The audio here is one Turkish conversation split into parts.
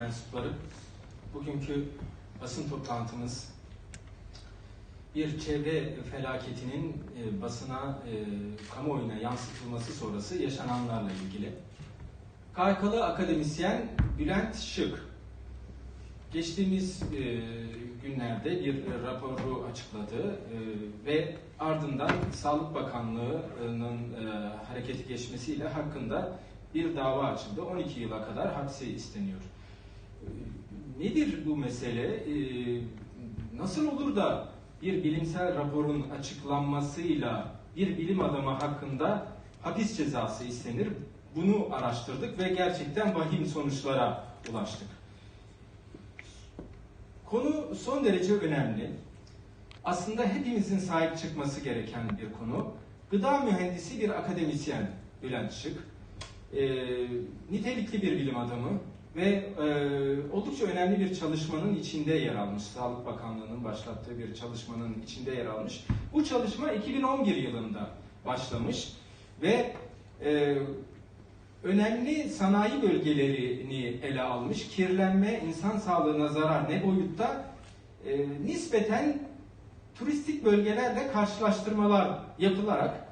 mensupları. Bugünkü basın toplantımız bir çevre felaketinin e, basına, e, kamuoyuna yansıtılması sonrası yaşananlarla ilgili. KYK'lı akademisyen Bülent Şık, geçtiğimiz e, günlerde bir raporu açıkladı ve ardından Sağlık Bakanlığı'nın e, harekete geçmesiyle hakkında bir dava açıldı. 12 yıla kadar hapsi isteniyor. Nedir bu mesele? Ee, nasıl olur da bir bilimsel raporun açıklanmasıyla bir bilim adamı hakkında hapis cezası istenir? Bunu araştırdık ve gerçekten vahim sonuçlara ulaştık. Konu son derece önemli. Aslında hepimizin sahip çıkması gereken bir konu. Gıda mühendisi bir akademisyen Bülent Şık. E, nitelikli bir bilim adamı, ve e, oldukça önemli bir çalışmanın içinde yer almış. Sağlık Bakanlığı'nın başlattığı bir çalışmanın içinde yer almış. Bu çalışma 2011 yılında başlamış ve e, önemli sanayi bölgelerini ele almış. Kirlenme, insan sağlığına zarar ne boyutta? E, nispeten turistik bölgelerle karşılaştırmalar yapılarak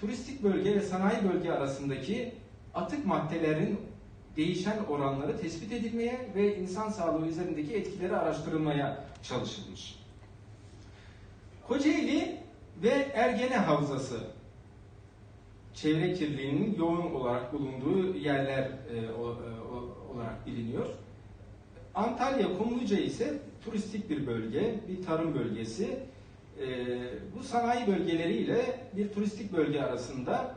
turistik bölge ve sanayi bölge arasındaki atık maddelerin değişen oranları tespit edilmeye ve insan sağlığı üzerindeki etkileri araştırılmaya çalışılmış. Kocaeli ve Ergene Havzası çevre kirliliğinin yoğun olarak bulunduğu yerler e, o, olarak biliniyor. Antalya Kumluca ise turistik bir bölge, bir tarım bölgesi. E, bu sanayi bölgeleriyle bir turistik bölge arasında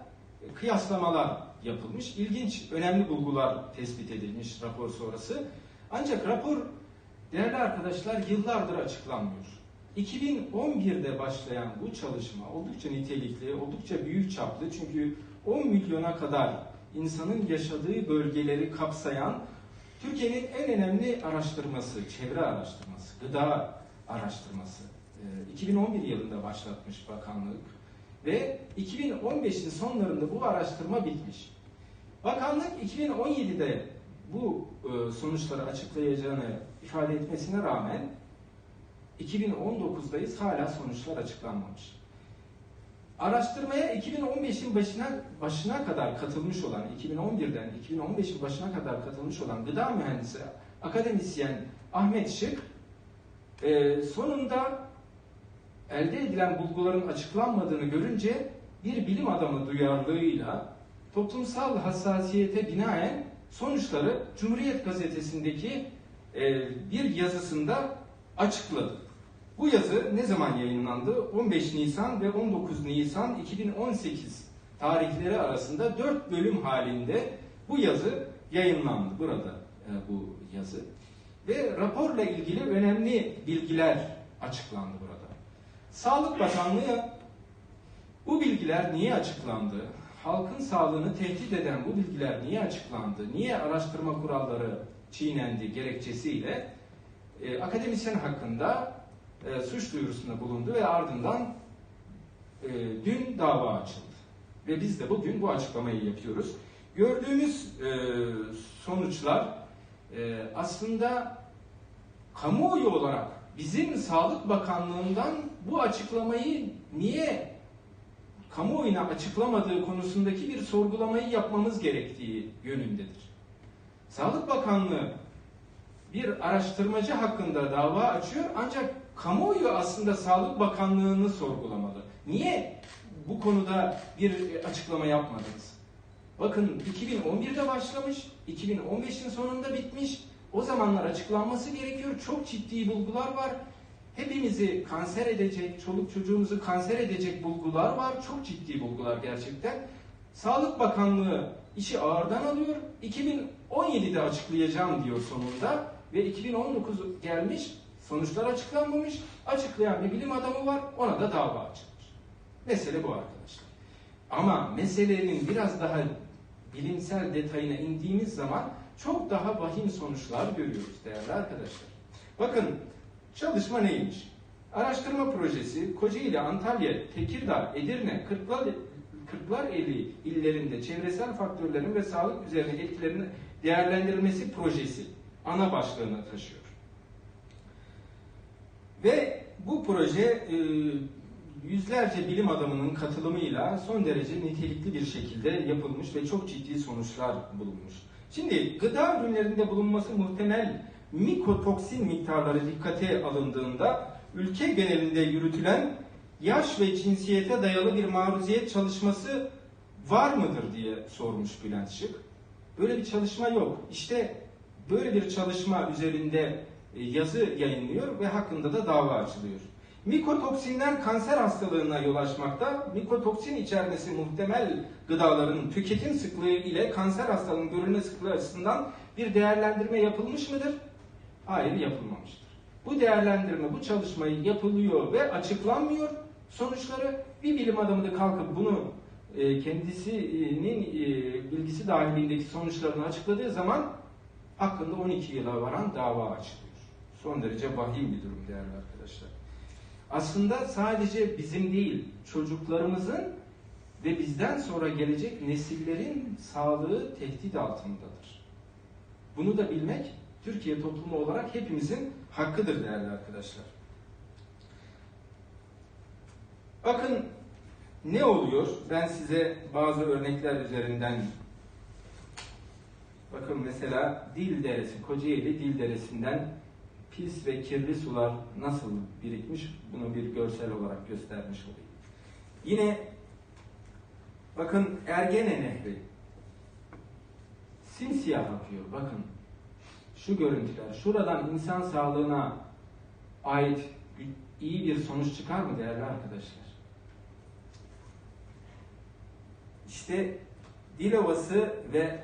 kıyaslamalar yapılmış. İlginç, önemli bulgular tespit edilmiş rapor sonrası. Ancak rapor değerli arkadaşlar yıllardır açıklanmıyor. 2011'de başlayan bu çalışma oldukça nitelikli, oldukça büyük çaplı çünkü 10 milyona kadar insanın yaşadığı bölgeleri kapsayan Türkiye'nin en önemli araştırması, çevre araştırması, gıda araştırması. 2011 yılında başlatmış bakanlık ve 2015'in sonlarında bu araştırma bitmiş. Bakanlık 2017'de bu e, sonuçları açıklayacağını ifade etmesine rağmen 2019'dayız hala sonuçlar açıklanmamış. Araştırmaya 2015'in başına başına kadar katılmış olan 2011'den 2015'in başına kadar katılmış olan gıda mühendisi akademisyen Ahmet Şık e, sonunda elde edilen bulguların açıklanmadığını görünce bir bilim adamı duyarlılığıyla toplumsal hassasiyete binaen sonuçları Cumhuriyet Gazetesi'ndeki e, bir yazısında açıkladı. Bu yazı ne zaman yayınlandı? 15 Nisan ve 19 Nisan 2018 tarihleri arasında 4 bölüm halinde bu yazı yayınlandı. Burada e, bu yazı. Ve raporla ilgili önemli bilgiler açıklandı burada. Sağlık Bakanlığı bu bilgiler niye açıklandı? Halkın sağlığını tehdit eden bu bilgiler niye açıklandı? Niye araştırma kuralları çiğnendi gerekçesiyle e, akademisyen hakkında e, suç duyurusunda bulundu ve ardından e, dün dava açıldı. Ve biz de bugün bu açıklamayı yapıyoruz. Gördüğümüz e, sonuçlar e, aslında kamuoyu olarak bizim Sağlık Bakanlığı'ndan bu açıklamayı niye kamuoyuna açıklamadığı konusundaki bir sorgulamayı yapmamız gerektiği yönündedir. Sağlık Bakanlığı bir araştırmacı hakkında dava açıyor ancak kamuoyu aslında Sağlık Bakanlığı'nı sorgulamalı. Niye bu konuda bir açıklama yapmadınız? Bakın 2011'de başlamış, 2015'in sonunda bitmiş. O zamanlar açıklanması gerekiyor. Çok ciddi bulgular var. Hepimizi kanser edecek, çoluk çocuğumuzu kanser edecek bulgular var. Çok ciddi bulgular gerçekten. Sağlık Bakanlığı işi ağırdan alıyor. 2017'de açıklayacağım diyor sonunda. Ve 2019 gelmiş, sonuçlar açıklanmamış. Açıklayan bir bilim adamı var, ona da dava açılmış. Mesele bu arkadaşlar. Ama meselenin biraz daha bilimsel detayına indiğimiz zaman çok daha vahim sonuçlar görüyoruz değerli arkadaşlar. Bakın çalışma neymiş? Araştırma projesi Kocaeli, Antalya, Tekirdağ, Edirne, Kırklar, Kırklareli illerinde çevresel faktörlerin ve sağlık üzerine etkilerinin değerlendirilmesi projesi. ana başlığını taşıyor. Ve bu proje e, yüzlerce bilim adamının katılımıyla son derece nitelikli bir şekilde yapılmış ve çok ciddi sonuçlar bulunmuş. Şimdi gıda ürünlerinde bulunması muhtemel mikotoksin miktarları dikkate alındığında ülke genelinde yürütülen yaş ve cinsiyete dayalı bir maruziyet çalışması var mıdır diye sormuş Bülent Şık. Böyle bir çalışma yok. İşte böyle bir çalışma üzerinde e, yazı yayınlıyor ve hakkında da dava açılıyor. Mikotoksinler kanser hastalığına yol açmakta. Mikotoksin içermesi muhtemel gıdaların tüketim sıklığı ile kanser hastalığının görülme sıklığı açısından bir değerlendirme yapılmış mıdır? Hayır yapılmamıştır. Bu değerlendirme, bu çalışmayı yapılıyor ve açıklanmıyor. Sonuçları bir bilim adamı da kalkıp bunu e, kendisinin e, bilgisi dahilindeki sonuçlarını açıkladığı zaman hakkında 12 yıla varan dava açılıyor. Son derece vahim bir durum değerli arkadaşlar. Aslında sadece bizim değil, çocuklarımızın ve bizden sonra gelecek nesillerin sağlığı tehdit altındadır. Bunu da bilmek Türkiye toplumu olarak hepimizin hakkıdır değerli arkadaşlar. Bakın ne oluyor? Ben size bazı örnekler üzerinden bakın mesela Dil Deresi, Kocaeli Dil Deresi'nden pis ve kirli sular nasıl birikmiş bunu bir görsel olarak göstermiş olayım. Yine bakın Ergene Nehri simsiyah akıyor. Bakın şu görüntüler. Şuradan insan sağlığına ait iyi bir sonuç çıkar mı değerli arkadaşlar? İşte Dilovası ve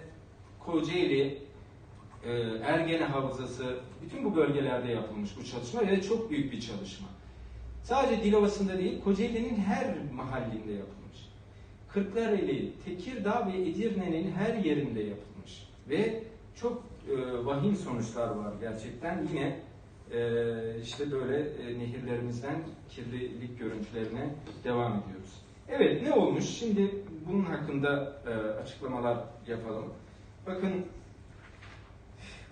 Kocaeli, e, Ergene Havzası, bütün bu bölgelerde yapılmış bu çalışma ve çok büyük bir çalışma. Sadece Dilovası'nda değil, Kocaeli'nin her mahallinde yapılmış. Kırklareli, Tekirdağ ve Edirne'nin her yerinde yapılmış. Ve çok e, vahim sonuçlar var gerçekten. Yine e, işte böyle e, nehirlerimizden kirlilik görüntülerine devam ediyoruz. Evet ne olmuş? Şimdi bunun hakkında açıklamalar yapalım. Bakın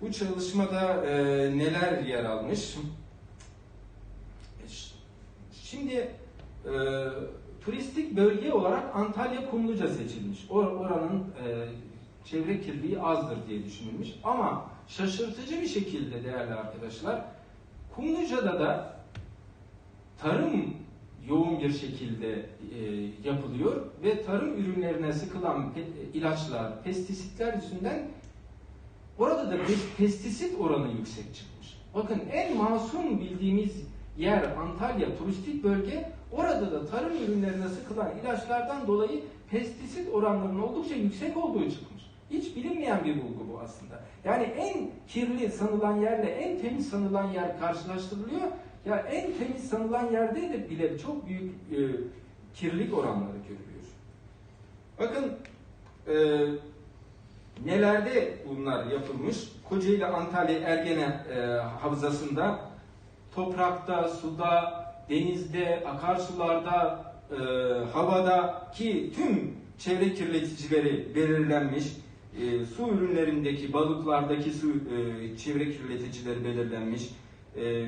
bu çalışmada neler yer almış? Şimdi turistik bölge olarak Antalya Kumluca seçilmiş. Or oranın çevre kirliliği azdır diye düşünülmüş. Ama şaşırtıcı bir şekilde değerli arkadaşlar Kumluca'da da tarım yoğun bir şekilde e, yapılıyor ve tarım ürünlerine sıkılan pe ilaçlar, pestisitler yüzünden orada da pestisit oranı yüksek çıkmış. Bakın en masum bildiğimiz yer Antalya turistik bölge orada da tarım ürünlerine sıkılan ilaçlardan dolayı pestisit oranlarının oldukça yüksek olduğu çıkmış. Hiç bilinmeyen bir bulgu bu aslında. Yani en kirli sanılan yerle en temiz sanılan yer karşılaştırılıyor. Ya en temiz sanılan yerde de bile çok büyük e, kirlilik oranları görülüyor. Bakın e, nelerde bunlar yapılmış? Kocaeli Antalya Ergene e, Havzası'nda toprakta, suda, denizde, akarsularda, e, havada ki tüm çevre kirleticileri belirlenmiş. E, su ürünlerindeki, balıklardaki su e, çevre kirleticileri belirlenmiş. E,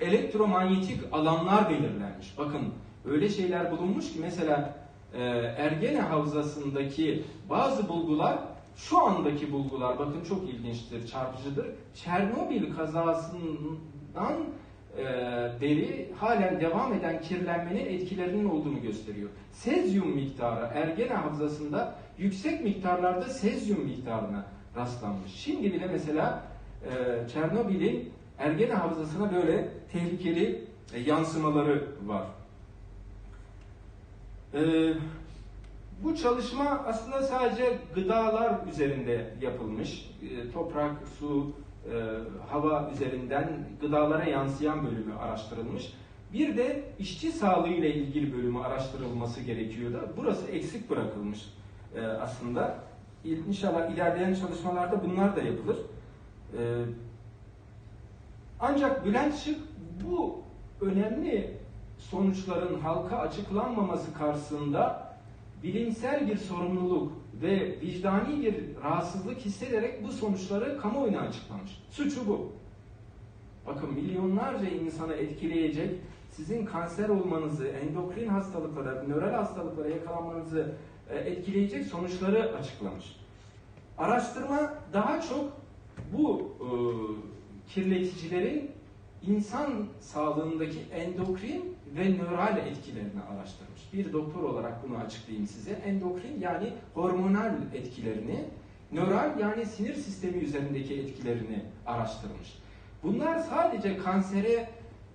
elektromanyetik alanlar belirlenmiş. Bakın öyle şeyler bulunmuş ki mesela e, Ergene Havzası'ndaki bazı bulgular şu andaki bulgular bakın çok ilginçtir, çarpıcıdır. Çernobil kazasından e, beri halen devam eden kirlenmenin etkilerinin olduğunu gösteriyor. Sezyum miktarı Ergene Havzası'nda yüksek miktarlarda sezyum miktarına rastlanmış. Şimdi bile mesela e, Çernobil'in Ergene Havzası'na böyle tehlikeli e, yansımaları var. E, bu çalışma aslında sadece gıdalar üzerinde yapılmış. E, toprak, su, e, hava üzerinden gıdalara yansıyan bölümü araştırılmış. Bir de işçi sağlığı ile ilgili bölümü araştırılması gerekiyordu. Burası eksik bırakılmış e, aslında. İnşallah ilerleyen çalışmalarda bunlar da yapılır. E, ancak Bülent Şık bu önemli sonuçların halka açıklanmaması karşısında bilimsel bir sorumluluk ve vicdani bir rahatsızlık hissederek bu sonuçları kamuoyuna açıklamış. Suçu bu. Bakın milyonlarca insanı etkileyecek, sizin kanser olmanızı, endokrin hastalıklara, nöral hastalıklara yakalanmanızı e, etkileyecek sonuçları açıklamış. Araştırma daha çok bu e, kirleticilerin insan sağlığındaki endokrin ve nöral etkilerini araştırmış. Bir doktor olarak bunu açıklayayım size. Endokrin yani hormonal etkilerini, nöral yani sinir sistemi üzerindeki etkilerini araştırmış. Bunlar sadece kansere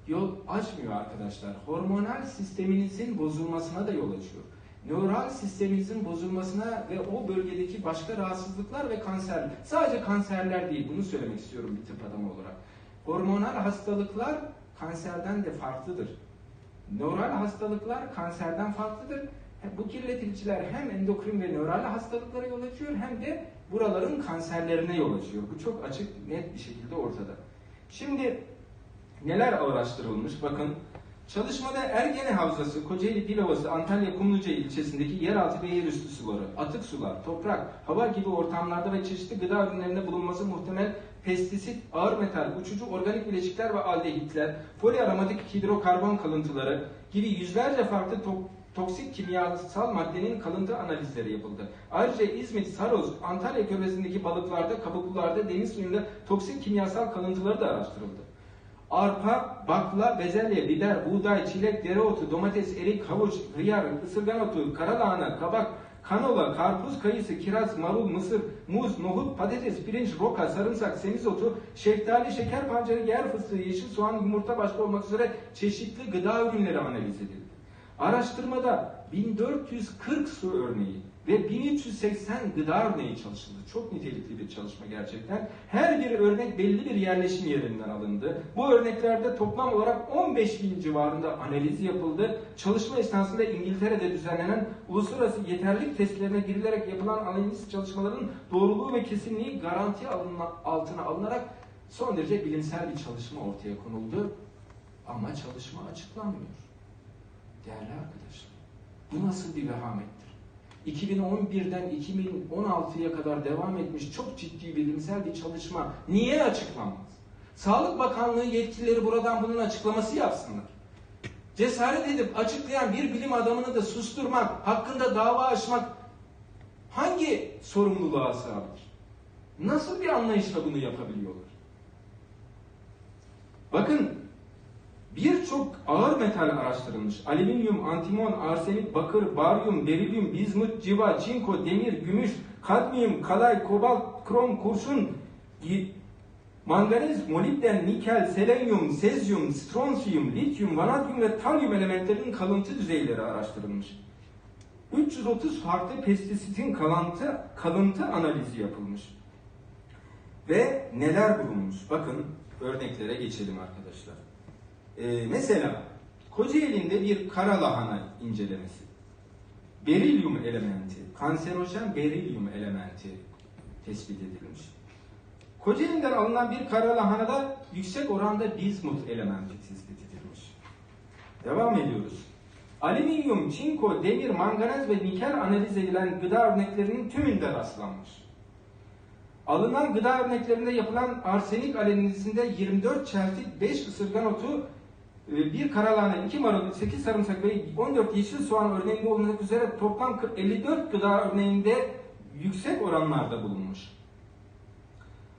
yol açmıyor arkadaşlar. Hormonal sisteminizin bozulmasına da yol açıyor. Nöral sisteminizin bozulmasına ve o bölgedeki başka rahatsızlıklar ve kanser. Sadece kanserler değil, bunu söylemek istiyorum bir tıp adamı olarak. Hormonal hastalıklar kanserden de farklıdır. Nöral hastalıklar kanserden farklıdır. Bu kirleticiler hem endokrin ve nöral hastalıklara yol açıyor hem de buraların kanserlerine yol açıyor. Bu çok açık, net bir şekilde ortada. Şimdi neler araştırılmış? Bakın çalışmada Ergene Havzası, Kocaeli Dilovası, Antalya Kumluca ilçesindeki yeraltı ve yerüstü suları, atık sular, toprak, hava gibi ortamlarda ve çeşitli gıda ürünlerinde bulunması muhtemel pestisit, ağır metal, uçucu organik bileşikler ve aldehitler, poliaromatik hidrokarbon kalıntıları gibi yüzlerce farklı to- toksik kimyasal maddenin kalıntı analizleri yapıldı. Ayrıca İzmit, Saros, Antalya körfezindeki balıklarda, kabuklularda, deniz suyunda toksik kimyasal kalıntıları da araştırıldı. Arpa, bakla, bezelye, biber, buğday, çilek, dereotu, domates, erik, havuç, hıyar, ısırgan otu, karalahana, kabak, kanola, karpuz, kayısı, kiraz, marul, mısır, muz, nohut, patates, pirinç, roka, sarımsak, semizotu, şeftali, şeker pancarı, yer fıstığı, yeşil soğan, yumurta başta olmak üzere çeşitli gıda ürünleri analiz edildi. Araştırmada 1440 su örneği ve 1380 gıda örneği çalışıldı. Çok nitelikli bir çalışma gerçekten. Her bir örnek belli bir yerleşim yerinden alındı. Bu örneklerde toplam olarak 15 bin civarında analiz yapıldı. Çalışma esnasında İngiltere'de düzenlenen uluslararası yeterlilik testlerine girilerek yapılan analiz çalışmaların doğruluğu ve kesinliği garanti altına alınarak son derece bilimsel bir çalışma ortaya konuldu. Ama çalışma açıklanmıyor. Değerli arkadaşlar, bu nasıl bir vehamettir? 2011'den 2016'ya kadar devam etmiş çok ciddi bilimsel bir çalışma niye açıklanmaz? Sağlık Bakanlığı yetkilileri buradan bunun açıklaması yapsınlar. Cesaret edip açıklayan bir bilim adamını da susturmak, hakkında dava açmak hangi sorumluluğa sığabilir? Nasıl bir anlayışla bunu yapabiliyorlar? Bakın Birçok ağır metal araştırılmış. Alüminyum, antimon, arsenik, bakır, baryum, berilyum, bizmut, civa, çinko, demir, gümüş, kadmiyum, kalay, kobalt, krom, kurşun, manganiz, molibden, nikel, selenyum, sezyum, stronsiyum, lityum, vanadyum ve talyum elementlerinin kalıntı düzeyleri araştırılmış. 330 farklı pestisitin kalıntı, kalıntı analizi yapılmış. Ve neler bulunmuş? Bakın örneklere geçelim arkadaşlar. Ee, mesela Kocaeli'nde bir kara lahana incelemesi. Berilyum elementi, kanserojen berilyum elementi tespit edilmiş. Kocaeli'nden alınan bir kara lahanada yüksek oranda bizmut elementi tespit edilmiş. Devam ediyoruz. Alüminyum, çinko, demir, manganez ve nikel analiz edilen gıda örneklerinin tümünde rastlanmış. Alınan gıda örneklerinde yapılan arsenik analizinde 24 çeltik 5 ısırgan otu bir karalahana, iki marul, 8 sarımsak ve 14 yeşil soğan örneğinde olmak üzere toplam 54 gıda örneğinde yüksek oranlarda bulunmuş.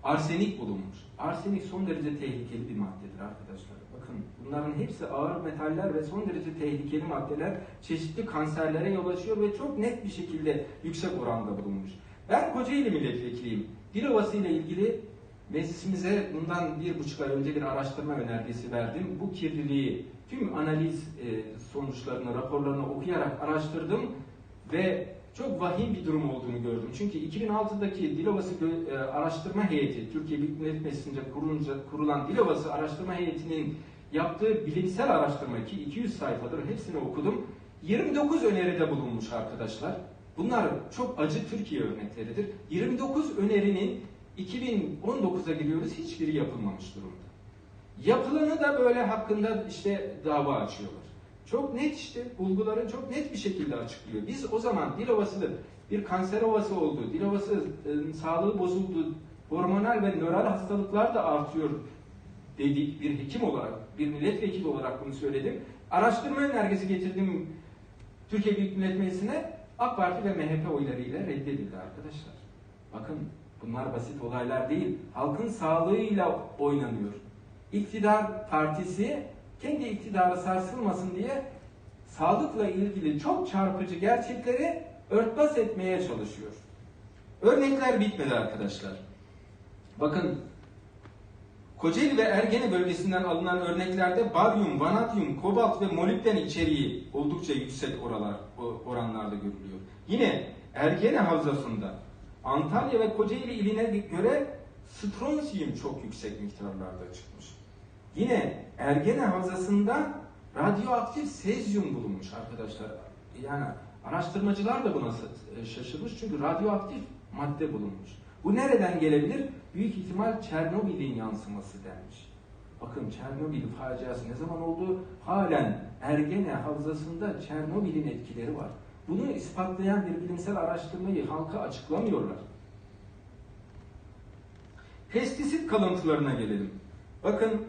Arsenik bulunmuş. Arsenik son derece tehlikeli bir maddedir arkadaşlar. Bakın bunların hepsi ağır metaller ve son derece tehlikeli maddeler çeşitli kanserlere yol açıyor ve çok net bir şekilde yüksek oranda bulunmuş. Ben Kocaeli milletvekiliyim. Dilovası ile ilgili Meclisimize bundan bir buçuk ay önce bir araştırma önergesi verdim. Bu kirliliği tüm analiz e, sonuçlarını, raporlarını okuyarak araştırdım ve çok vahim bir durum olduğunu gördüm. Çünkü 2006'daki Dilovası e, Araştırma Heyeti, Türkiye Büyük Millet Meclisi'nce kurulan Dilovası Araştırma Heyeti'nin yaptığı bilimsel araştırma ki 200 sayfadır hepsini okudum. 29 öneride bulunmuş arkadaşlar. Bunlar çok acı Türkiye örnekleridir. 29 önerinin 2019'a giriyoruz hiçbiri yapılmamış durumda. Yapılanı da böyle hakkında işte dava açıyorlar. Çok net işte bulguları çok net bir şekilde açıklıyor. Biz o zaman Dilovası'nı bir kanser ovası oldu, dil ovası e, sağlığı bozuldu, hormonal ve nöral hastalıklar da artıyor dedik bir hekim olarak, bir milletvekili olarak bunu söyledim. Araştırma önergesi getirdim Türkiye Büyük Millet Meclisi'ne AK Parti ve MHP oylarıyla reddedildi arkadaşlar. Bakın bunlar basit olaylar değil. Halkın sağlığıyla oynanıyor. İktidar partisi kendi iktidarı sarsılmasın diye sağlıkla ilgili çok çarpıcı gerçekleri örtbas etmeye çalışıyor. Örnekler bitmedi arkadaşlar. Bakın Kocaeli ve Ergene bölgesinden alınan örneklerde baryum, vanadyum, kobalt ve molibden içeriği oldukça yüksek oralar, oranlarda görülüyor. Yine Ergene havzasında Antalya ve Kocaeli iline göre stronsiyum çok yüksek miktarlarda çıkmış. Yine Ergene havzasında radyoaktif sezyum bulunmuş arkadaşlar. Yani araştırmacılar da buna şaşırmış çünkü radyoaktif madde bulunmuş. Bu nereden gelebilir? Büyük ihtimal Çernobil'in yansıması denmiş. Bakın Çernobil faciası ne zaman oldu? Halen Ergene havzasında Çernobil'in etkileri var. Bunu ispatlayan bir bilimsel araştırmayı halka açıklamıyorlar. Pestisit kalıntılarına gelelim. Bakın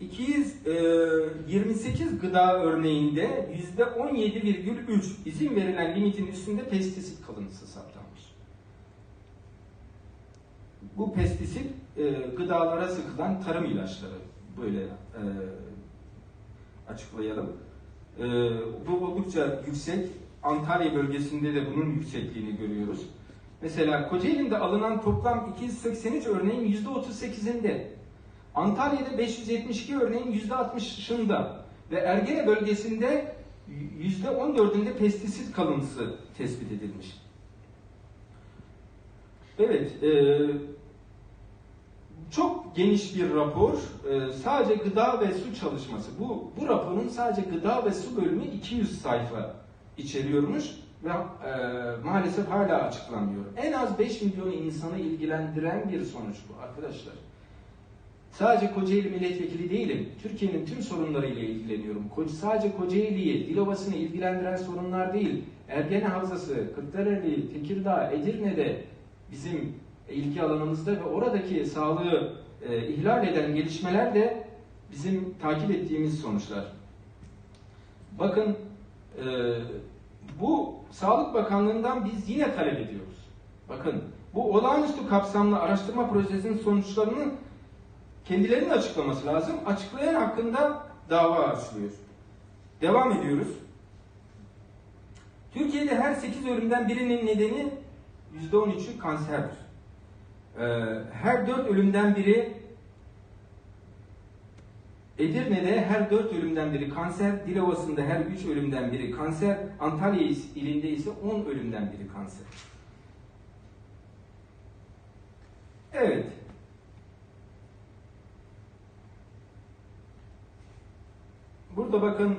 228 e, gıda örneğinde %17,3 izin verilen limitin üstünde pestisit kalıntısı saptanmış. Bu pestisit e, gıdalara sıkılan tarım ilaçları böyle e, açıklayalım. Bu oldukça yüksek. Antalya bölgesinde de bunun yüksekliğini görüyoruz. Mesela Kocaeli'nde alınan toplam 283 örneğin %38'inde Antalya'da 572 örneğin %60'ında ve Ergene bölgesinde %14'ünde pestisit kalıntısı tespit edilmiş. Evet, e, çok geniş bir rapor. E, sadece gıda ve su çalışması. Bu, bu raporun sadece gıda ve su bölümü 200 sayfa içeriyormuş ve e, maalesef hala açıklanmıyor. En az 5 milyon insanı ilgilendiren bir sonuç bu arkadaşlar. Sadece Kocaeli milletvekili değilim. Türkiye'nin tüm sorunlarıyla ilgileniyorum. Sadece Kocaeli'yi, Dilovası'nı ilgilendiren sorunlar değil. Ergene Havzası, Kırklareli, Tekirdağ, Edirne'de bizim ilgi alanımızda ve oradaki sağlığı e, ihlal eden gelişmeler de bizim takip ettiğimiz sonuçlar. Bakın e, bu Sağlık Bakanlığı'ndan biz yine talep ediyoruz. Bakın bu olağanüstü kapsamlı araştırma projesinin sonuçlarının kendilerinin açıklaması lazım. Açıklayan hakkında dava açılıyor. Devam ediyoruz. Türkiye'de her 8 ölümden birinin nedeni %13'ü kanserdir. Ee, her 4 ölümden biri Edirne'de her 4 ölümden biri kanser, Dilovası'nda her 3 ölümden biri kanser, Antalya ilinde ise 10 ölümden biri kanser. Evet, Burada bakın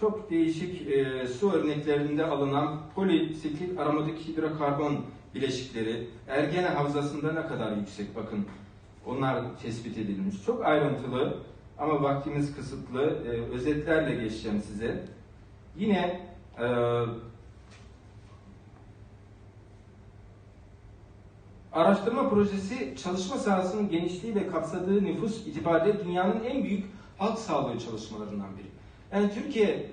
çok değişik e, su örneklerinde alınan polisiklik aromatik hidrokarbon bileşikleri Ergene Havzası'nda ne kadar yüksek bakın onlar tespit edilmiş. Çok ayrıntılı ama vaktimiz kısıtlı. E, özetlerle geçeceğim size. Yine e, araştırma projesi çalışma sahasının genişliği ve kapsadığı nüfus itibariyle dünyanın en büyük halk sağlığı çalışmalarından biri. Yani Türkiye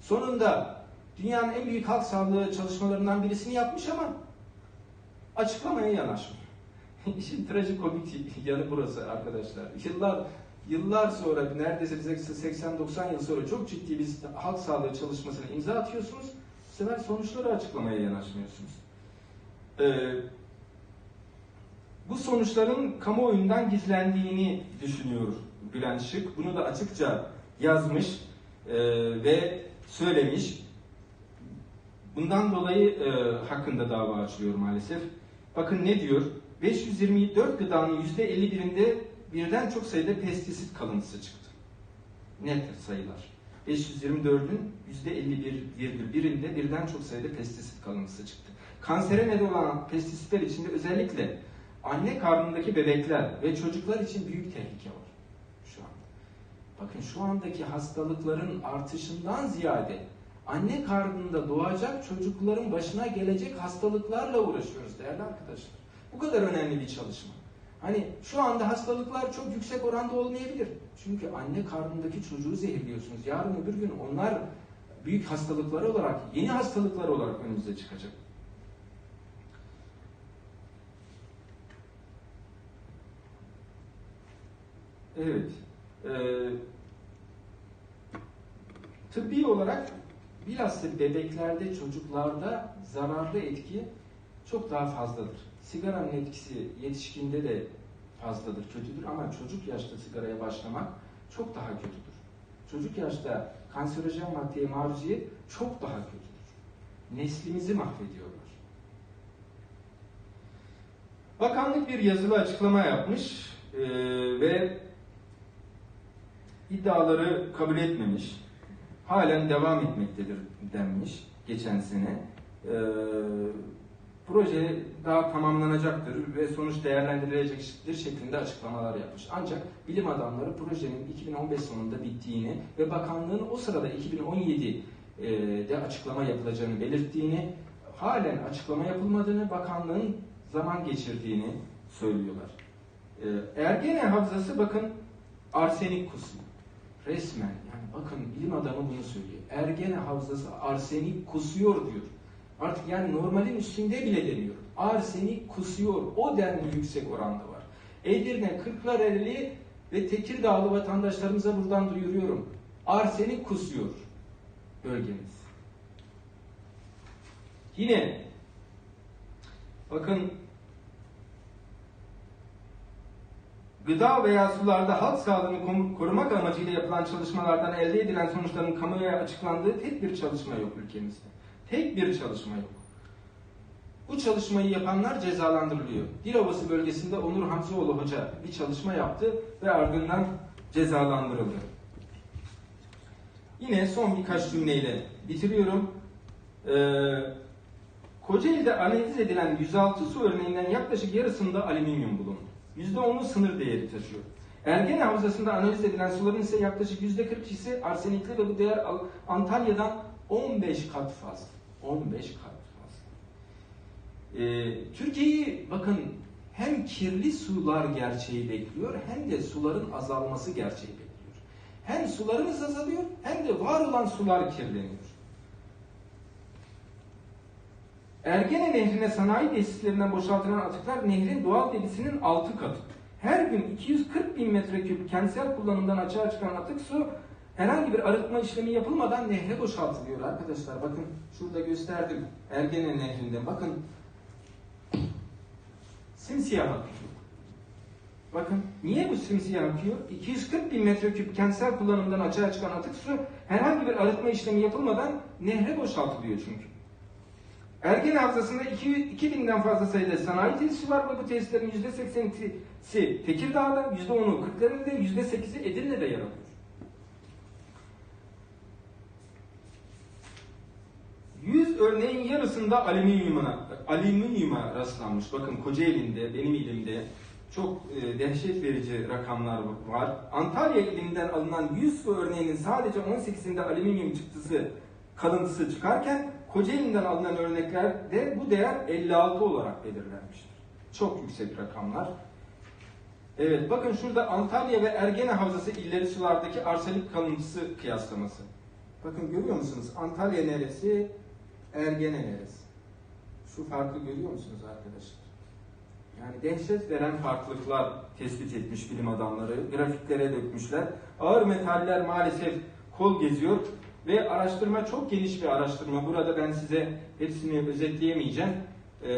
sonunda dünyanın en büyük halk sağlığı çalışmalarından birisini yapmış ama açıklamaya yanaşmıyor. İşin trajikomik yanı burası arkadaşlar. Yıllar yıllar sonra neredeyse bize 80-90 yıl sonra çok ciddi bir halk sağlığı çalışmasına imza atıyorsunuz. Bu sefer sonuçları açıklamaya yanaşmıyorsunuz. Ee, bu sonuçların kamuoyundan gizlendiğini düşünüyor Bülent Şık. Bunu da açıkça yazmış e, ve söylemiş. Bundan dolayı e, hakkında dava açılıyor maalesef. Bakın ne diyor? 524 gıdanın %51'inde birden çok sayıda pestisit kalıntısı çıktı. Net sayılar. 524'ün %51,1'inde birden çok sayıda pestisit kalıntısı çıktı. Kansere neden olan pestisitler içinde özellikle anne karnındaki bebekler ve çocuklar için büyük tehlike var şu an. Bakın şu andaki hastalıkların artışından ziyade anne karnında doğacak çocukların başına gelecek hastalıklarla uğraşıyoruz değerli arkadaşlar. Bu kadar önemli bir çalışma. Hani şu anda hastalıklar çok yüksek oranda olmayabilir. Çünkü anne karnındaki çocuğu zehirliyorsunuz. Yarın öbür gün onlar büyük hastalıklar olarak, yeni hastalıklar olarak önümüze çıkacak. Evet. Ee, tıbbi olarak bilhassa bebeklerde, çocuklarda zararlı etki çok daha fazladır. Sigaranın etkisi yetişkinde de fazladır, kötüdür ama çocuk yaşta sigaraya başlamak çok daha kötüdür. Çocuk yaşta kanserojen maddeye maruziyet çok daha kötüdür. Neslimizi mahvediyorlar. Bakanlık bir yazılı açıklama yapmış eee, ve iddiaları kabul etmemiş. Halen devam etmektedir denmiş geçen sene. Eee, proje daha tamamlanacaktır ve sonuç değerlendirilecektir şeklinde açıklamalar yapmış. Ancak bilim adamları projenin 2015 sonunda bittiğini ve bakanlığın o sırada 2017'de açıklama yapılacağını belirttiğini, halen açıklama yapılmadığını, bakanlığın zaman geçirdiğini söylüyorlar. Ee, Ergene havzası bakın arsenik kusuyor. Resmen yani bakın bilim adamı bunu söylüyor. Ergene havzası arsenik kusuyor diyor. Artık yani normalin üstünde bile deniyor. Arsenik kusuyor. O denli yüksek oranda var. Edirne, Kırklareli ve Tekirdağlı vatandaşlarımıza buradan duyuruyorum. Arsenik kusuyor bölgemiz. Yine bakın gıda veya sularda halk sağlığını korumak amacıyla yapılan çalışmalardan elde edilen sonuçların kamuoya açıklandığı tek bir çalışma yok ülkemizde. Tek bir çalışma yok. Bu çalışmayı yapanlar cezalandırılıyor. Dilovası bölgesinde Onur Hamzoğlu Hoca bir çalışma yaptı ve ardından cezalandırıldı. Yine son birkaç cümleyle bitiriyorum. Ee, Kocaeli'de analiz edilen 106 su örneğinden yaklaşık yarısında alüminyum bulundu. %10'u sınır değeri taşıyor. Ergene Havzası'nda analiz edilen suların ise yaklaşık %42'si arsenikli ve bu değer Al- Antalya'dan 15 kat fazla. 15 kat fazla. Ee, Türkiye'yi bakın hem kirli sular gerçeği bekliyor hem de suların azalması gerçeği bekliyor. Hem sularımız azalıyor hem de var olan sular kirleniyor. Ergene Nehri'ne sanayi tesislerinden boşaltılan atıklar nehrin doğal debisinin 6 katı. Her gün 240 bin metreküp kentsel kullanımdan açığa çıkan atık su herhangi bir arıtma işlemi yapılmadan nehre boşaltılıyor arkadaşlar. Bakın şurada gösterdim Ergene Nehri'nde. Bakın simsiyah akıyor. Bakın niye bu simsiyah akıyor? 240 bin metreküp kentsel kullanımdan açığa çıkan atık su herhangi bir arıtma işlemi yapılmadan nehre boşaltılıyor çünkü. Ergene Havzası'nda 2000'den fazla sayıda sanayi tesisi var ve bu tesislerin %80'si Tekirdağ'da, %10'u Kırklareli'de, %8'i Edirne'de yer alıyor. 100 örneğin yarısında alüminyuma, alüminyuma rastlanmış. Bakın Kocaeli'nde, benim ilimde çok e, dehşet verici rakamlar var. Antalya ilinden alınan 100 su örneğinin sadece 18'inde alüminyum çıktısı, kalıntısı çıkarken Kocaeli'nden alınan örneklerde bu değer 56 olarak belirlenmiştir. Çok yüksek rakamlar. Evet bakın şurada Antalya ve Ergene Havzası illeri sulardaki arsenik kalıntısı kıyaslaması. Bakın görüyor musunuz? Antalya neresi? Ergene neresi? Şu farkı görüyor musunuz arkadaşlar? Yani dehşet veren farklılıklar tespit etmiş bilim adamları. Grafiklere dökmüşler. Ağır metaller maalesef kol geziyor. Ve araştırma çok geniş bir araştırma. Burada ben size hepsini özetleyemeyeceğim. Ee,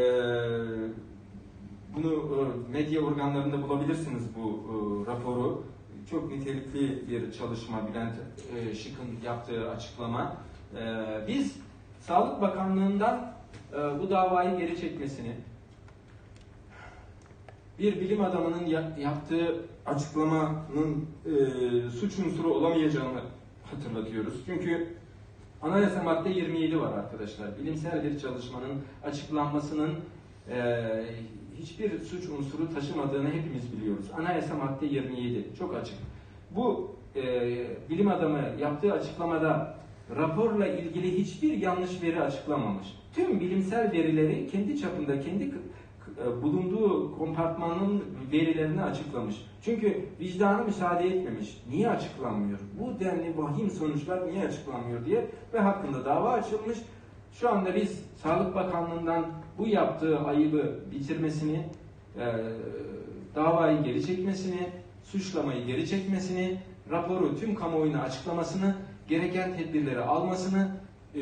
bunu e, medya organlarında bulabilirsiniz bu e, raporu. Çok nitelikli bir çalışma Bülent e, Şık'ın yaptığı açıklama. E, biz Sağlık Bakanlığı'ndan e, bu davayı geri çekmesini, bir bilim adamının ya- yaptığı açıklamanın e, suç unsuru olamayacağını hatırlatıyoruz. Çünkü anayasa madde 27 var arkadaşlar. Bilimsel bir çalışmanın açıklanmasının e, hiçbir suç unsuru taşımadığını hepimiz biliyoruz. Anayasa madde 27 çok açık. Bu e, bilim adamı yaptığı açıklamada raporla ilgili hiçbir yanlış veri açıklamamış. Tüm bilimsel verileri kendi çapında, kendi e, bulunduğu kompartmanın verilerini açıklamış. Çünkü vicdanı müsaade etmemiş. Niye açıklanmıyor? Bu denli vahim sonuçlar niye açıklanmıyor diye ve hakkında dava açılmış. Şu anda biz Sağlık Bakanlığı'ndan bu yaptığı ayıbı bitirmesini, e, davayı geri çekmesini, suçlamayı geri çekmesini, raporu tüm kamuoyuna açıklamasını, gereken tedbirleri almasını, e,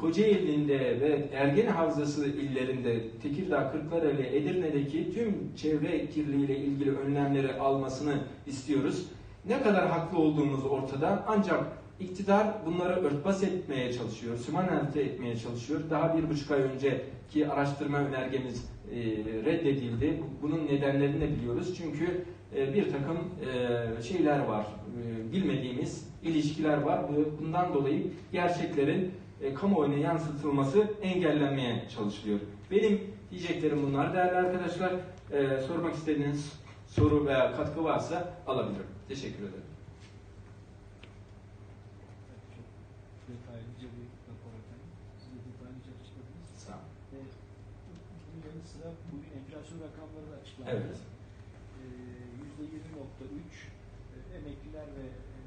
Kocaeli'nde ve Ergene Havzası illerinde Tekirdağ, Kırklareli, Edirne'deki tüm çevre kirliliğiyle ilgili önlemleri almasını istiyoruz. Ne kadar haklı olduğumuz ortada ancak iktidar bunları örtbas etmeye çalışıyor, sümanente etmeye çalışıyor. Daha bir buçuk ay önceki araştırma önergemiz e, reddedildi. Bunun nedenlerini de biliyoruz. Çünkü bir takım e, şeyler var, e, bilmediğimiz ilişkiler var. Bu- Bundan dolayı gerçeklerin e, kamuoyuna yansıtılması engellenmeye çalışılıyor. Benim diyeceklerim bunlar değerli arkadaşlar. E, sormak istediğiniz soru veya katkı varsa alabilirim. Teşekkür ederim. Sağ olun. Ve bunun yanı sıra bugün enflasyon rakamları da açıklandı. Evet. Yüzde 20.3 e, emekliler ve e,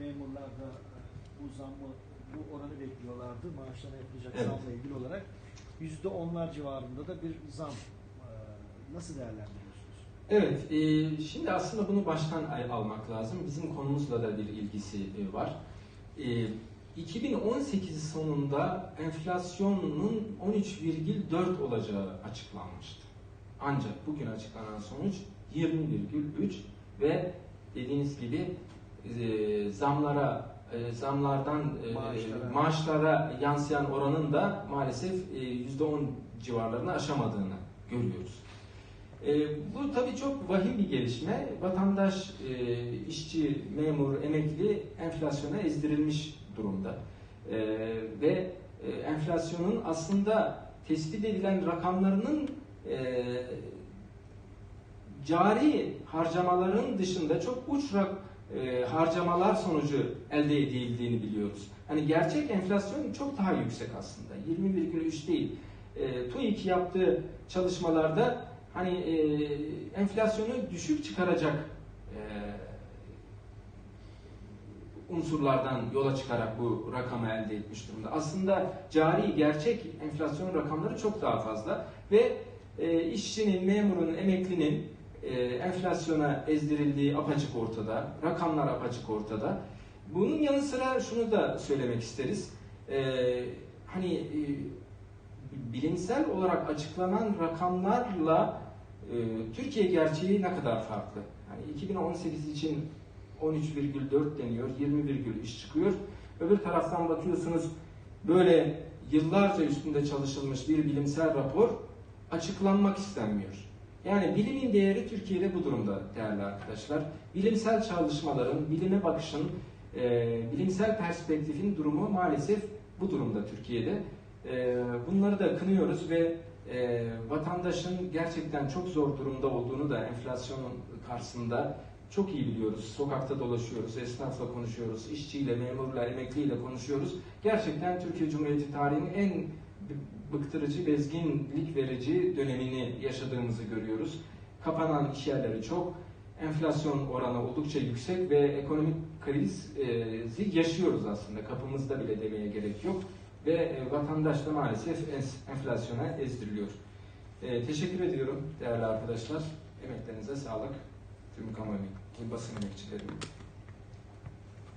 memurlar da e, bu zammı, bu oranı bekliyorlardı. Maaşlarına yapılacak Evet. zamla ilgili olarak. Yüzde onlar civarında da bir zam. E, Nasıl değerlendiriyorsunuz? Evet, e, şimdi aslında bunu baştan almak lazım. Bizim konumuzla da bir ilgisi e, var. E, 2018 sonunda enflasyonun 13,4 olacağı açıklanmıştı. Ancak bugün açıklanan sonuç 20,3 ve dediğiniz gibi e, zamlara e, zamlardan e, Maaşlara. maaşlara yansıyan oranın da maalesef e, %10 civarlarını aşamadığını görüyoruz. E, bu tabii çok vahim bir gelişme. Vatandaş, e, işçi, memur, emekli enflasyona ezdirilmiş durumda. E, ve e, enflasyonun aslında tespit edilen rakamlarının e, cari harcamaların dışında çok uç rak, e, harcamalar sonucu elde edildiğini biliyoruz. Hani gerçek enflasyon çok daha yüksek aslında. 20,3 değil. E, TÜİK yaptığı çalışmalarda hani e, enflasyonu düşük çıkaracak e, unsurlardan yola çıkarak bu rakamı elde etmiş durumda. Aslında cari gerçek enflasyon rakamları çok daha fazla ve e, işçinin, memurun, emeklinin e, enflasyona ezdirildiği apaçık ortada, rakamlar apaçık ortada. Bunun yanı sıra şunu da söylemek isteriz. E, hani e, bilimsel olarak açıklanan rakamlarla e, Türkiye gerçeği ne kadar farklı? Yani 2018 için 13,4 deniyor, 20,3 çıkıyor. Öbür taraftan bakıyorsunuz böyle yıllarca üstünde çalışılmış bir bilimsel rapor açıklanmak istenmiyor. Yani bilimin değeri Türkiye'de bu durumda değerli arkadaşlar. Bilimsel çalışmaların, bilime bakışın, e, bilimsel perspektifin durumu maalesef bu durumda Türkiye'de. E, bunları da kınıyoruz ve e, vatandaşın gerçekten çok zor durumda olduğunu da enflasyonun karşısında çok iyi biliyoruz. Sokakta dolaşıyoruz, esnafla konuşuyoruz, işçiyle, memurla, emekliyle konuşuyoruz. Gerçekten Türkiye Cumhuriyeti tarihinin en bıktırıcı, bezginlik verici dönemini yaşadığımızı görüyoruz. Kapanan iş yerleri çok, enflasyon oranı oldukça yüksek ve ekonomik krizi yaşıyoruz aslında. Kapımızda bile demeye gerek yok. Ve e, vatandaş da maalesef es- enflasyona ezdiriliyor. E, teşekkür ediyorum değerli arkadaşlar. Emeklerinize sağlık. Tüm kamuoyu, basın emekçilerine.